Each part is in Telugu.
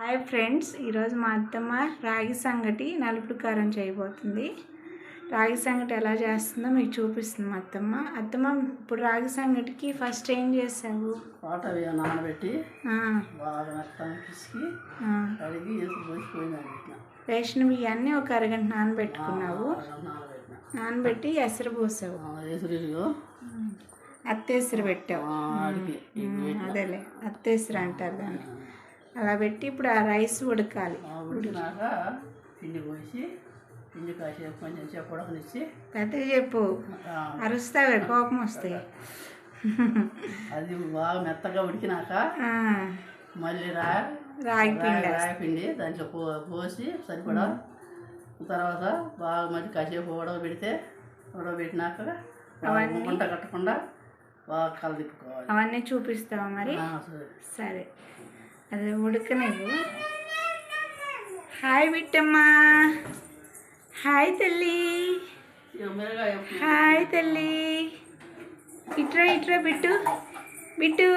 హాయ్ ఫ్రెండ్స్ ఈరోజు మా అత్తమ్మ రాగి సంగటి నలుపుడు కారం చేయబోతుంది. రాగి సంగటి ఎలా చేస్తుందో మీకు చూపిస్తుంది మా అత్తమ్మ. అత్తమ్మ ఇప్పుడు రాగి సంగటికి ఫస్ట్ ఏం చేసావు? నానబెట్టి బాగా మెత్తగా పిసికి కడిగి రేషన్ బియ్యాన్ని ఒక అరగంట నానబెట్టుకున్నావు. నానబెట్టి ఎసరు పోసావు. అత్తేసరు పెట్టావు. అదేలే అత్తేసరు అంటారు దాన్ని. అలా పెట్టి ఇప్పుడు ఆ రైస్ ఉడకాలి. ఉడికినాక పిండి పోసి పిండి కాసేపు కొంచెం ఉడకనిచ్చి పెద్దగా చెప్పు. అరుస్తావే కోపం వస్తాయి అది బాగా మెత్తగా ఉడికినాక మళ్ళీ రా రాగి పిండి పిండి దాంట్లో పో పోసి సరిపడా తర్వాత బాగా మళ్ళీ కాసేపు ఉడకబెడితే ఉడకబెట్టినాక అవన్నీ? గుంట కట్టకుండా బాగా కలదిప్పుకోవాలి. అవన్నీ చూపిస్తావా మరి? సరే. అది ఉడకనివ్వు. హాయ్ బిట్టమ్మా. హాయ్ తల్లి. హాయ్ తల్లి. ఇట్రా ఇట్రా బిట్టు బిట్టు.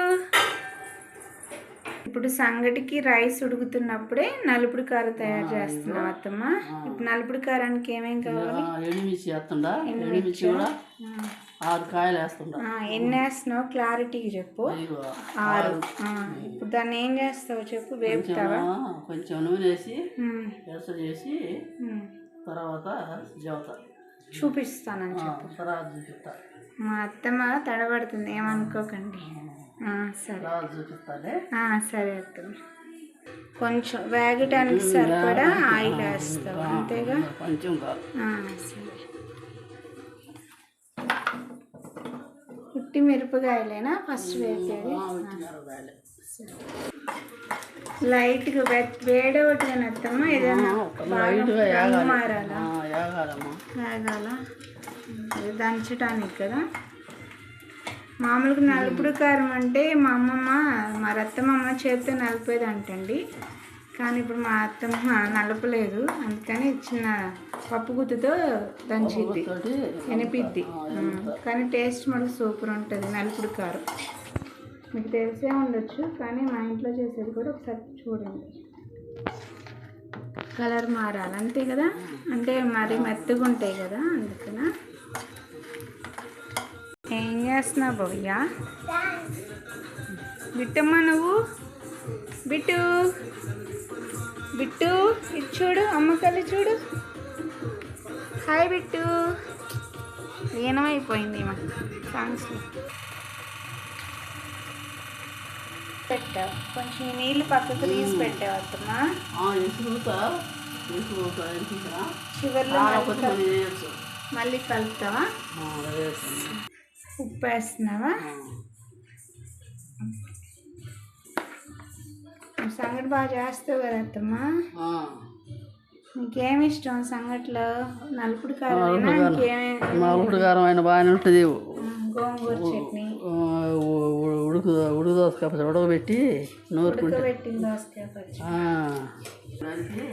ఇప్పుడు సంగటికి రైస్ ఉడుకుతున్నప్పుడే నలుపుడు కారం తయారు చేస్తున్నావు అత్తమ్మ. ఇప్పుడు నలుపుడు కారానికి ఏమేం కావాలి? ఎండుమిర్చి ఆరు కాయలు వేస్తుండా ఆ, ఎన్ని వేస్తున్నావు క్లారిటీగా చెప్పు. ఆరు. ఇప్పుడు దాన్ని ఏం చేస్తావు చెప్పు వేపుతావా? కొంచెం నూనె వేసి చేసి. తర్వాత జవత. చూపిస్తానని చెప్పు. తర్వాత చూపిస్తా. మా అత్తమ్మ తడబడుతుంది ఏమనుకోకండి. సరే. చూపిస్తానే సరే అత్తమ్మ. కొంచెం వేగటానికి సరిపడా ఆయిల్ వేస్తావు? అంతేగా? కొంచెం సరే. పుట్టి మిరపకాయలేనా? ఫస్ట్ వేసేది ఉట్టి. లైట్గా వేడవటి అత్తమ్మ ఏదైనా మారాలా? వేగాల? దంచడానికి కదా? మామూలుగా నలుపుడు కారం అంటే మా అమ్మమ్మ మా రత్తమ్మ చేతితో నలిపేది అంటండి కానీ ఇప్పుడు మా అత్తమ్మ నలపలేదు. అందుకని చిన్న పప్పు గుత్తుతో దంచిద్ది ఎనిపిద్ది ఉమ్. కానీ టేస్ట్ మనకు సూపర్ ఉంటుంది. నలుపుడు కారం. మీకు తెలిసే ఉండొచ్చు కానీ మా ఇంట్లో చేసేది కూడా ఒకసారి చూడండి. కలర్ మారాలి. అంతే కదా? అంటే మరి మెత్తగా ఉంటాయి కదా అందుకన? ఏం చేస్తున్నావు భవ్య? బిట్టమ్మా నువ్వు? బిట్టు. బిట్టు ఇది చూడు అమ్మ కళ్ళు చూడు. హాయ్ బిట్టు. లీనమైపోయింది మా సాంగ్స్లో పెట్టావు కొంచెం నీళ్ళు పక్కకు తీసి పెట్టావు అత్తమ్మ చివర్లో మళ్ళీ కలుపుతావా? ఉప్పు వేస్తున్నావా? సంగటి బాగా చేస్తావు కదా అత్తమ్మ. నీకేమి ఇష్టం సంగట్లో? నలుపుడు ఇంకేమే? నలుగుడు కారం అయిన బాగానే ఉంటుంది. గోంగూర చట్నీ. ఉడుకు ఉడుకు దోసకాయ ఉడకబెట్టి నూరుకుంటే. పచ్చడి. బాగానే ఉంటుంది.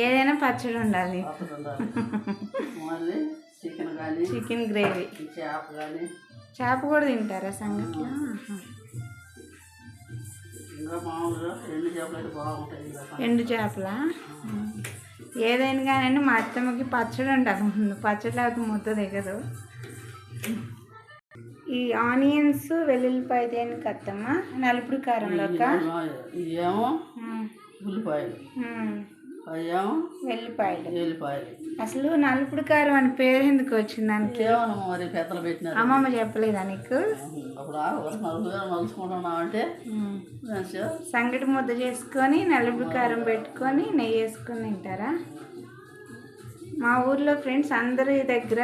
ఏదైనా పచ్చడి ఉండాలి. చికెన్ కానీ చికెన్ గ్రేవీ. చేప కూడా తింటారా సంగట్లో. ఇంకా మామూలుగా ఎండు చేపలు అయితే బాగుంటాయి ఇంకా ఎండు చేపలా? ఏదైనా కానీ మా అత్తమ్మకి పచ్చడి ఉండాలి. ముందు పచ్చడి లేకపోతే ముద్ద దిగదు. ఈ ఆనియన్స్ వెల్లుల్లిపాయ దేనికి అత్తమ్మ? నలుపుడు కారంలోక? ఇది ఏమో ఉల్లిపాయలు. అవి ఏమో వెల్లిపాయలు ఎల్లిపాయలు అసలు నలుపుడు కారం అని పేరు ఎందుకు వచ్చింది దానికి? మరి పెద్దలు పెట్టినారు. అమ్మమ్మ చెప్పలేదా నీకు? అప్పుడు అంటే సంగటి ముద్ద చేసుకొని నలుపుడు కారం పెట్టుకొని నెయ్యి వేసుకొని తింటారా? మా ఊర్లో ఫ్రెండ్స్ అందరి దగ్గర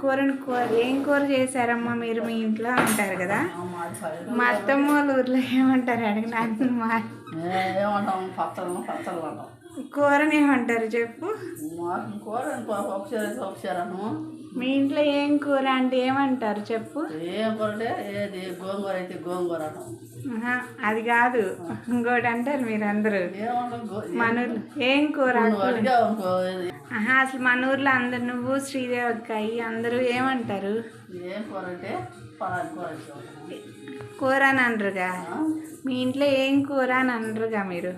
కూరని కూర ఏం కూర చేశారమ్మా మీరు మీ ఇంట్లో అంటారు కదా? మా అత్తమ్మ వాళ్ళ ఊర్లో ఏమంటారు? అడిగి నాకు మా పచ్చళ్ళు పచ్చళ్ళు అంటాం. కూరని ఏమంటారు చెప్పు కూర మీ ఇంట్లో ఏం కూర అంటే ఏమంటారు చెప్పు. ఏం కూర ఏది? గోంగూర అయితే గోంగూర అది కాదు. ఇంకోటి అంటారు మీరందరూ. మన ఏం కూర అసలు మన ఊర్లో అందరు నువ్వు శ్రీదేవి అక్కాయి అందరూ ఏమంటారు? ఏం కూర అంటే కూర అని అనరుగా మీ ఇంట్లో ఏం కూర అని అనరుగా మీరు?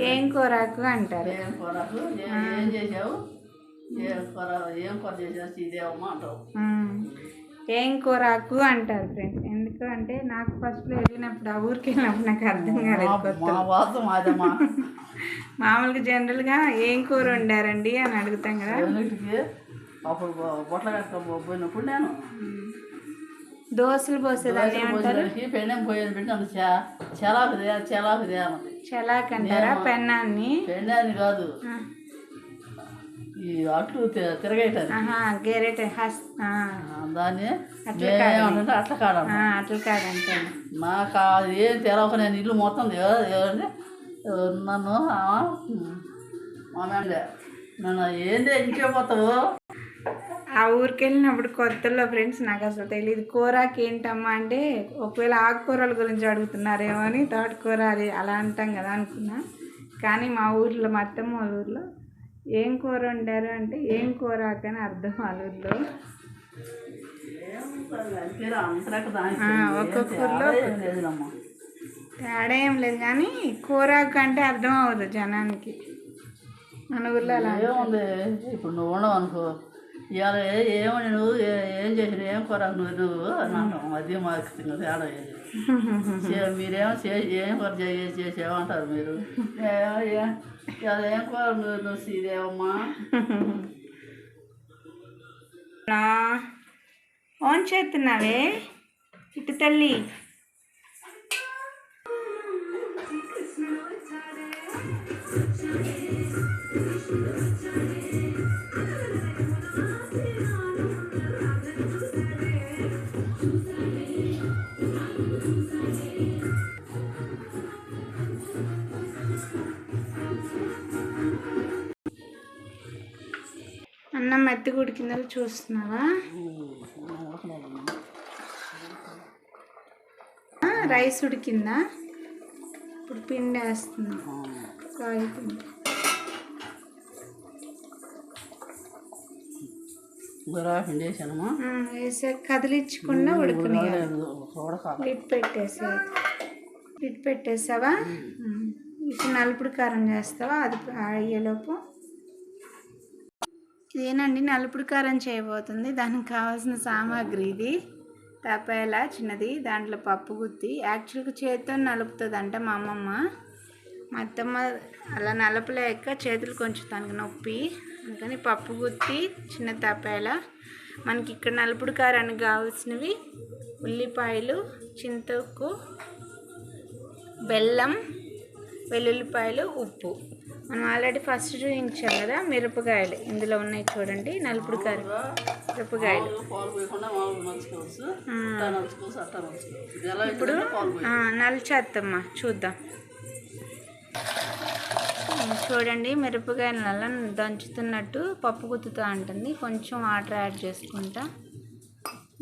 ఏం కూరకు అంటారు? ఏం కూరకు? ఏం ఏం చేసావు? ఏం కూర ఏం కూర చేసావు? ఇదేమమ్మా అంటావు. ఉమ్. ఏం కూరకు అంటారు ఫ్రెండ్స్? ఎందుకు అంటే నాకు ఫస్ట్లో వెళ్ళినప్పుడు ఆ ఊరికి వెళ్ళినప్పుడు నాకు అర్థం కాలేదు మామూలుగా జనరల్గా ఏం కూర వండారండి అని అడుగుతాం కదా. అప్పుడు బొట్ల నేను. దోశలు పోసేదాన్ని ఏమంటారు పెండెం పోయేది పెట్టి అంత చెలాకుదే అన్నది చలాక్ అంటారా? పెన్నాన్ని? పెండాన్ని కాదు. ఈ అట్లు తిరగేటది. గెరెట్ దాన్ని అట్ల మేమేమంటే అట్ల కాదంటాను నాకు అది ఏం తెలవక నేను ఇల్లు మొత్తం నన్ను మా మేడే నన్ను ఏందే ఇంకే పోతావు? ఆ ఊరికి వెళ్ళినప్పుడు కొత్తలో ఫ్రెండ్స్ నాకు అసలు తెలియదు కూరకి ఏంటమ్మా అంటే ఒకవేళ ఆకుకూరల గురించి అడుగుతున్నారేమో అని తోటకూర అది అలా అంటాం కదా అనుకున్నా. కానీ మా ఊర్లో మా అత్తమ్మ ఊర్లో ఏం కూర వండారు అంటే ఏం కూర అని అర్థం వాళ్ళ ఊర్లో. ఒక్కొక్క తేడా ఊర్లో ఏం తేడా ఏం లేదు కానీ కూరాకు అంటే అర్థం అవ్వదు జనానికి. మన ఊర్లో అలా ఏముంది? ఇప్పుడు నువ్వు అనుకో. ఇవాళ ఏమని నువ్వు? ఏం చేసిన ఏం కూర నువ్వు? నువ్వు అని అంటాం అది మాకు తేడా మీరేమో చే ఏం కూర చే- చేసేవంటారు మీరు? ఇవాళ ఏం కూర నువ్వు? నువ్వు సీదేవమ్మా. నా చేస్తున్నావే? ఇటు తల్లి. అన్నం మెత్తి ఉడికిందో చూస్తున్నావా? రైస్ ఉడికిందా ఇప్పుడు పిండి వేస్తున్నా. రాగి పిండి. వేసానమ్మా. వేసే కదిలించకుండా లిడ్ పెట్టేసావా. ఇప్పుడు నలుపుడు కారం చేస్తావా? అది అయ్యేలోపు. ఇదేనండి నలుపుడు కారం చేయబోతుంది. దానికి కావాల్సిన సామాగ్రి ఇది. తపేలా చిన్నది దాంట్లో పప్పు గుత్తి. యాక్చువల్గా చేతితో నలుపుతుందంట మా అమ్మమ్మ. మా అత్తమ్మ అలా నలపలేక చేతులు కొంచెం తనకు నొప్పి. అందుకని పప్పు గుత్తి చిన్న తపేలా మనకి ఇక్కడ నలుపుడు కారానికి కావాల్సినవి ఉల్లిపాయలు చింతకు బెల్లం వెల్లుల్లిపాయలు ఉప్పు. మనం ఆల్రెడీ ఫస్ట్ చూపించాం కదా మిరపకాయలు. ఇందులో ఉన్నాయి చూడండి నలుపుడు కారం మిరపకాయలు. ఇప్పుడు నలిచేత్తమ్మా చూద్దాం. చూడండి మిరపకాయలు నల్ల దంచుతున్నట్టు పప్పు గుత్తుతా ఉంటుంది. కొంచెం వాటర్ యాడ్ చేసుకుంటా.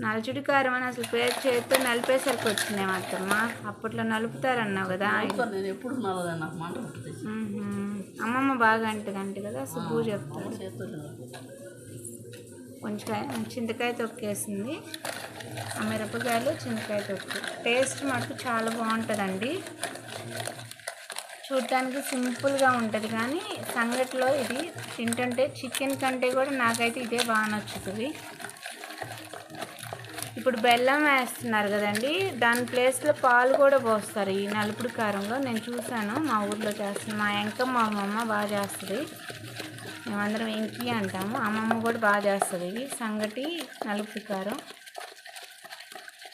నలుచుడి కారం అని అసలు పేరు చేతితో నలిపేసరికి వచ్చింది అత్తమ్మ అప్పట్లో నలుపుతారన్నావు కదా ఎప్పుడు అమ్మమ్మ బాగా అంటదంట కదా సుబ్బు చెప్తారు చేతితో నలుపుతాను. కొంచెం చింతకాయ తొక్కేసింది. ఆ మిరపకాయలు చింతకాయ తొక్కు. టేస్ట్ మటుకు చాలా బాగుంటుందండి. చూడటానికి సింపుల్గా ఉంటుంది కానీ సంగట్లో ఇది తింటుంటే చికెన్ కంటే కూడా నాకైతే ఇదే బాగా నచ్చుతుంది. ఇప్పుడు బెల్లం వేస్తున్నారు కదండి. దాని ప్లేస్లో పాలు కూడా పోస్తారు. ఈ నలుపుడు కారంలో నేను చూశాను. మా ఊర్లో చేస్తుంది మా ఎంకమ్మ అమ్మమ్మ బాగా చేస్తుంది. మేమందరం ఇంకి అంటాము. అమ్మమ్మ కూడా బాగా చేస్తుంది. ఇది సంగటి నలుపుడు కారం.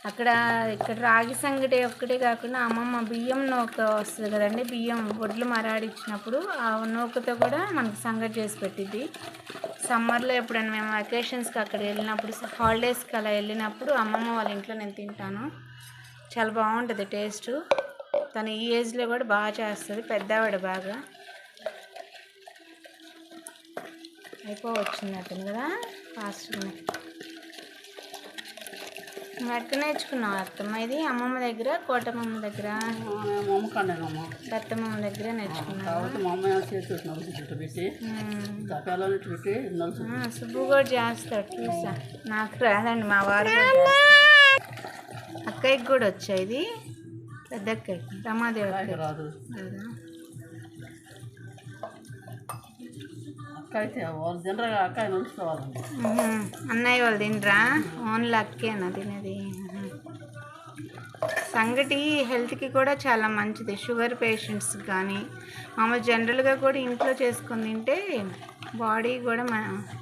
అక్కడ ఇక్కడ రాగి సంగటి ఒక్కటే కాకుండా అమ్మమ్మ బియ్యం నూక వస్తుంది కదండి బియ్యం వడ్లు మరాడిచ్చినప్పుడు ఆ నూకతో కూడా మనకి సంగటి చేసి పెట్టిద్ది. సమ్మర్లో ఎప్పుడైనా మేము వెకేషన్స్కి అక్కడ వెళ్ళినప్పుడు హాలిడేస్కి అలా వెళ్ళినప్పుడు అమ్మమ్మ వాళ్ళ ఇంట్లో నేను తింటాను. చాలా బాగుంటుంది టేస్ట్ తను ఈ ఏజ్లో కూడా బాగా చేస్తుంది పెద్దవాడు బాగా. అయిపోవచ్చింది అతను కదా ఫాస్ట్గా ఎక్కడ నేర్చుకున్నావు అత్తమ్మ ఇది అమ్మమ్మ దగ్గర కోటమ్మమ్మ దగ్గర. మా అమ్మ కండేనమ్మ అత్తమ్మమ్మ దగ్గర నేర్చుకున్నావు సుబ్బు కూడా చేస్తాడు చూసా నాకు రాదండి మా వారు. అక్కయ్యకి కూడా వచ్చా ఇది? పెద్ద అక్కయ్యకి. రమాదేవి అక్కయ్య రాదు? అక్క అయితే వాళ్ళు జనరల్గా అక్క నలుసుకోవాలండి మ్మ్. అన్నయ్య వాళ్ళు తినరా? ఓన్లీ అక్కేనా తినేది. సంగటి హెల్త్కి కూడా చాలా మంచిది. షుగర్ పేషెంట్స్ కానీ మామూలు జనరల్గా కూడా ఇంట్లో చేసుకొని తింటే బాడీ కూడా మ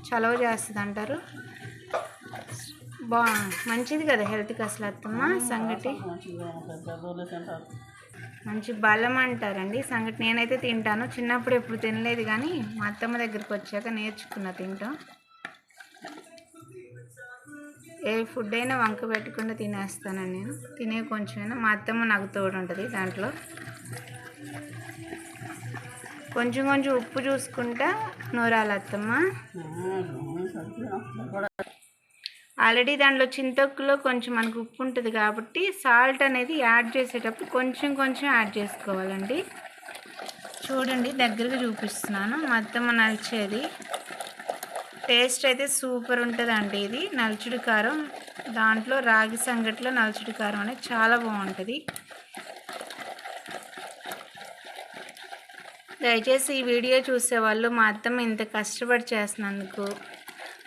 చలవ చేస్తుంది అంటారు. బా మంచిది కదా హెల్త్కి అసలు అత్తమ్మ సంగటి? మంచి బలం అంటారండి. సంగటి నేనైతే తింటాను. చిన్నప్పుడు ఎప్పుడు తినలేదు కానీ మా అత్తమ్మ దగ్గరికి వచ్చాక నేర్చుకున్నా తింటాం. ఏ ఫుడ్ అయినా వంక పెట్టకుండా తినేస్తానండి నేను. తినే కొంచెమైనా. మా అత్తమ్మ నాకు తోడు ఉంటుంది దాంట్లో. కొంచెం కొంచెం ఉప్పు చూసుకుంటా నూరాలి అత్తమ్మ. ఆల్రెడీ దాంట్లో చింతొక్కులో కొంచెం మనకు ఉప్పు ఉంటుంది కాబట్టి సాల్ట్ అనేది యాడ్ చేసేటప్పుడు కొంచెం కొంచెం యాడ్ చేసుకోవాలండి. చూడండి దగ్గరగా చూపిస్తున్నాను. మొత్తం నలిచేది. టేస్ట్ అయితే సూపర్ ఉంటుందండి ఇది. నలుచుడు కారం దాంట్లో రాగి సంగటిలో నలుచుడు కారం అనేది చాలా బాగుంటుంది. దయచేసి ఈ వీడియో చూసేవాళ్ళు మా అత్తమ్మ ఇంత కష్టపడి చేసినందుకు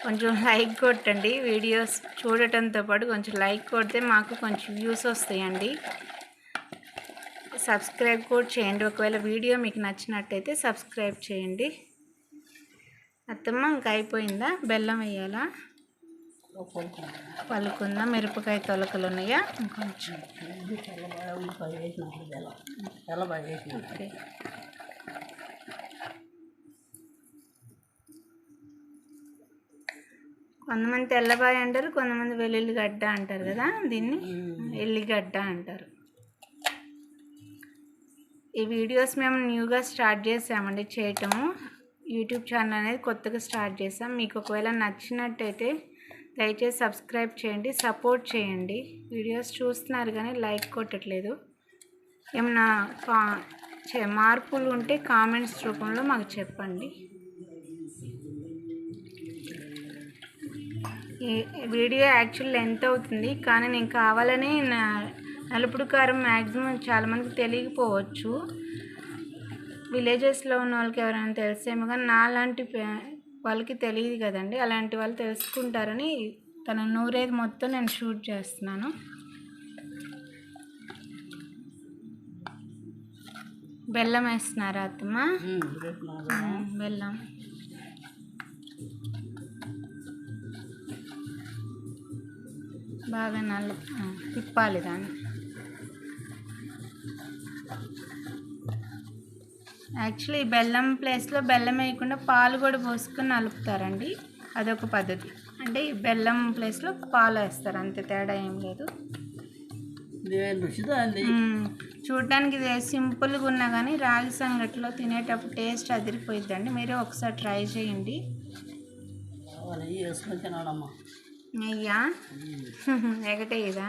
కొంచెం లైక్ కొట్టండి. వీడియోస్ చూడటంతో పాటు కొంచెం లైక్ కొడితే మాకు కొంచెం వ్యూస్ వస్తాయండి. సబ్స్క్రైబ్ కూడా చేయండి. ఒకవేళ వీడియో మీకు నచ్చినట్టయితే సబ్స్క్రైబ్ చేయండి. అత్తమ్మ ఇంకా అయిపోయిందా? బెల్లం వేయాలా? పలుకుందా? మిరపకాయ తొలకలు ఉన్నాయా? ఇంకొంచెం. ఓకే. కొంతమంది తెల్లబాయ అంటారు కొంతమంది వెల్లుల్లిగడ్డ అంటారు కదా దీన్ని. ఎల్లిగడ్డ అంటారు. ఈ వీడియోస్ మేము న్యూగా స్టార్ట్ చేసామండి చేయటము. యూట్యూబ్ ఛానల్ అనేది కొత్తగా స్టార్ట్ చేసాం. మీకు ఒకవేళ నచ్చినట్టయితే దయచేసి సబ్స్క్రైబ్ చేయండి సపోర్ట్ చేయండి. వీడియోస్ చూస్తున్నారు కానీ లైక్ కొట్టట్లేదు. ఏమన్నా కా చే మార్పులు ఉంటే కామెంట్స్ రూపంలో మాకు చెప్పండి. వీడియో యాక్చువల్ లెంత్ అవుతుంది కానీ నేను కావాలని నా నలుపుడు కారం మ్యాక్సిమం చాలామందికి తెలియకపోవచ్చు. విలేజెస్లో ఉన్న వాళ్ళకి ఎవరైనా తెలిసేమో కానీ నాలాంటి పే- వాళ్ళకి తెలియదు కదండి. అలాంటి వాళ్ళు తెలుసుకుంటారని తన నూరేది మొత్తం నేను షూట్ చేస్తున్నాను. బెల్లం వేస్తున్నారా అత్తమ్మ? బెల్లం. బాగా నల్ల తిప్పాలి దాన్ని. యాక్చువల్లీ బెల్లం ప్లేస్లో బెల్లం వేయకుండా పాలు కూడా పోసుకొని నలుపుతారండి. అదొక పద్ధతి. అంటే ఈ బెల్లం ప్లేస్లో పాలు వేస్తారు అంతే తేడా ఏం లేదు. చూడ్డానికి ఇది సింపుల్గా ఉన్నా కానీ రాగి సంగటిలో తినేటప్పుడు టేస్ట్ అదిరిపోయిద్దండి. మీరు ఒకసారి ట్రై చేయండి. నెయ్యా? ఎగటే ఇదా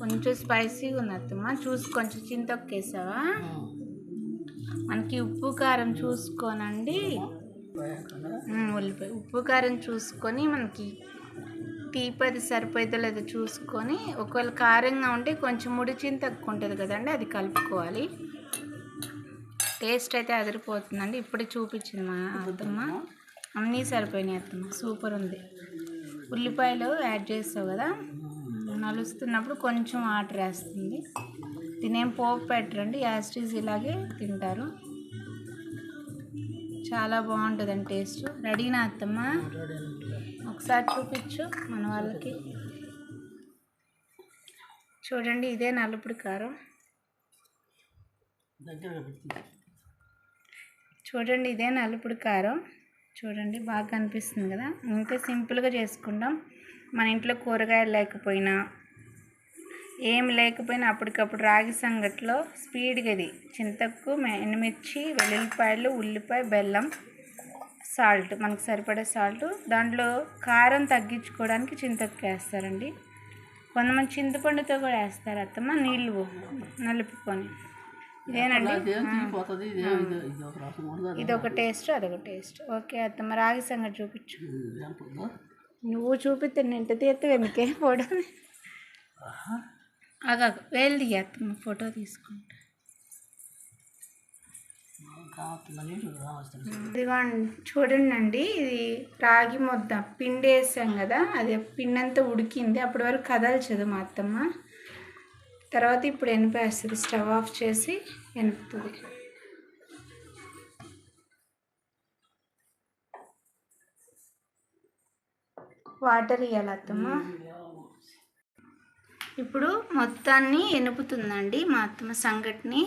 కొంచెం స్పైసీగా ఉంది అత్తమ్మ. చూసి కొంచెం చింతొక్కేసావా? మనకి ఉప్పు కారం చూసుకోనండి. ఉల్లిపాయ ఉప్పు కారం చూసుకొని మనకి తీపి అది సరిపోయిందో లేదో చూసుకొని ఒకవేళ కారంగా ఉంటే కొంచెం ముడి చింతక్కు ఉంటుంది కదండి అది కలుపుకోవాలి. టేస్ట్ అయితే అదిరిపోతుందండి. ఇప్పుడే చూపించింది మా అత్తమ్మ. అన్నీ సరిపోయినాయి అత్తమ్మ. సూపర్ ఉంది. ఉల్లిపాయలు యాడ్ చేస్తావు కదా? నలుస్తున్నప్పుడు కొంచెం వాటర్ వేస్తుంది. తినేం పోపు పెట్టరండి. యాస్టీస్ ఇలాగే తింటారు. చాలా బాగుంటుందండి టేస్ట్. రెడీనా అత్తమ్మ? ఒకసారి చూపించు మన వాళ్ళకి. చూడండి ఇదే నలుపుడు కారం. చూడండి ఇదే నలుపుడు కారం. చూడండి బాగా కనిపిస్తుంది కదా. ఇంకా సింపుల్గా చేసుకుంటాం మన ఇంట్లో కూరగాయలు లేకపోయినా ఏం లేకపోయినా అప్పటికప్పుడు రాగి సంగట్లో స్పీడ్గా ఇది చింతకు ఎండుమిర్చి వెల్లుల్లిపాయలు ఉల్లిపాయ బెల్లం సాల్ట్. మనకు సరిపడే సాల్ట్. దాంట్లో కారం తగ్గించుకోవడానికి చింతకు వేస్తారండి. కొంతమంది చింతపండుతో కూడా వేస్తారు అత్తమ్మ నీళ్ళు నలుపుకొని. ఇదేనండి? ఇదేం ఒక టేస్ట్ అదొక టేస్ట్. ఓకే అత్తమ్మ రాగి సంగతి చూపించు. ఎంత నువ్వు చూపిస్తే నింట తీస్తే వెనకే ఫోటో అగా వేలు దిగి అత్తమ్మ ఫోటో తీసుకుంటా. చూడండి అండి ఇది రాగి ముద్ద. పిండి వేసాం కదా అది పిండి అంతా ఉడికింది. అప్పటి వరకు కదల్చదు మా అత్తమ్మ. తర్వాత ఇప్పుడు ఎనిపేస్తుంది స్టవ్ ఆఫ్ చేసి ఎనుపుతుంది వాటర్ ఇవ్వాలి ఇప్పుడు మొత్తాన్ని ఎనుపుతుందండి మా అత్తమ్మ సంగటిని.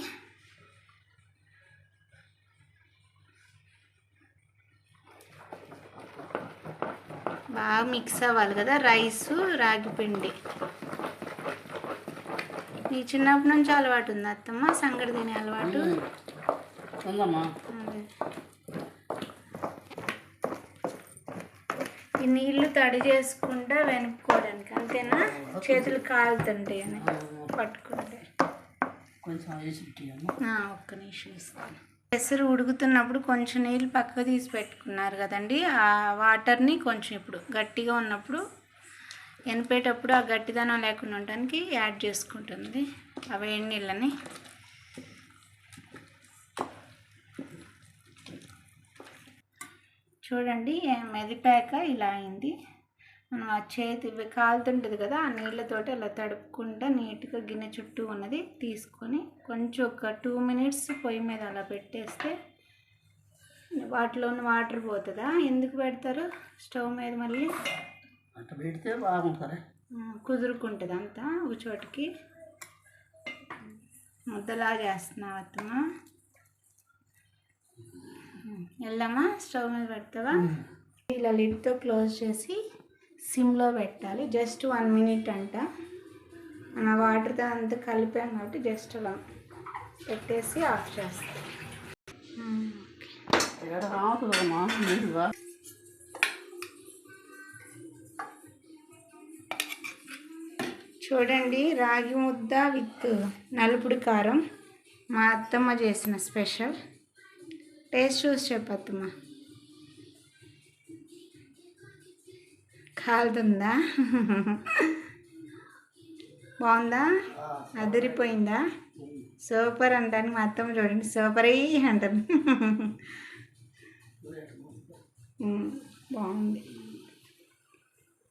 బాగా మిక్స్ అవ్వాలి కదా రైస్ రాగి పిండి. నీ చిన్నప్పటి నుంచి అలవాటు ఉంది అత్తమ్మ సంగటి తినే అలవాటు. ఉందమ్మా. ఈ నీళ్ళు తడి చేసుకుంటా వెనుక్కోవడానికి అంతేనా? చేతులు కాలుతుంటాయి అని పట్టుకుంటే. ఒక్క నిమిషం ఇస్తాను. పెసరు ఉడుకుతున్నప్పుడు కొంచెం నీళ్ళు పక్కకు తీసి పెట్టుకున్నారు కదండి. ఆ వాటర్ని కొంచెం ఇప్పుడు గట్టిగా ఉన్నప్పుడు ఎనిపేటప్పుడు ఆ గట్టిదనం లేకుండా ఉండడానికి యాడ్ చేసుకుంటుంది. ఆ వేడి నీళ్ళని చూడండి మెదిపాక ఇలా అయింది. మనం ఆ చేతి కాలుతుంటుంది కదా ఆ నీళ్ళతోటి అలా తడుపుకుంటా నీట్గా గిన్నె చుట్టూ ఉన్నది తీసుకొని కొంచెం ఒక టూ మినిట్స్ పొయ్యి మీద అలా పెట్టేస్తే వాటిలో ఉన్న వాటర్ పోతుందా? ఎందుకు పెడతారు? స్టవ్ మీద మళ్ళీ? అట్లా పెడితే బాగుంటుంది. కుదురుకుంటుంది అంతా ఒక చోటికి. ముద్దలా చేస్తున్నావు అత్తమ్మ. వెళ్దామా స్టవ్ మీద పెడతావా? ఇలా లిడ్తో క్లోజ్ చేసి సిమ్లో పెట్టాలి. జస్ట్ వన్ మినిట్ అంట. మన వాటర్తో అంతా కలిపాం కాబట్టి జస్ట్ అలా పెట్టేసి ఆఫ్ చేస్తాం. చూడండి రాగి ముద్ద విత్ నలుపుడి కారం. మా అత్తమ్మ చేసిన స్పెషల్. టేస్ట్ చూసి చెప్పత్తమ్మ. కాలుతుందా? బాగుందా? అదిరిపోయిందా? సూపర్ అంటాను మా అత్తమ్మ చూడండి సూపర్ అయ్యి అంటాను బాగుంది.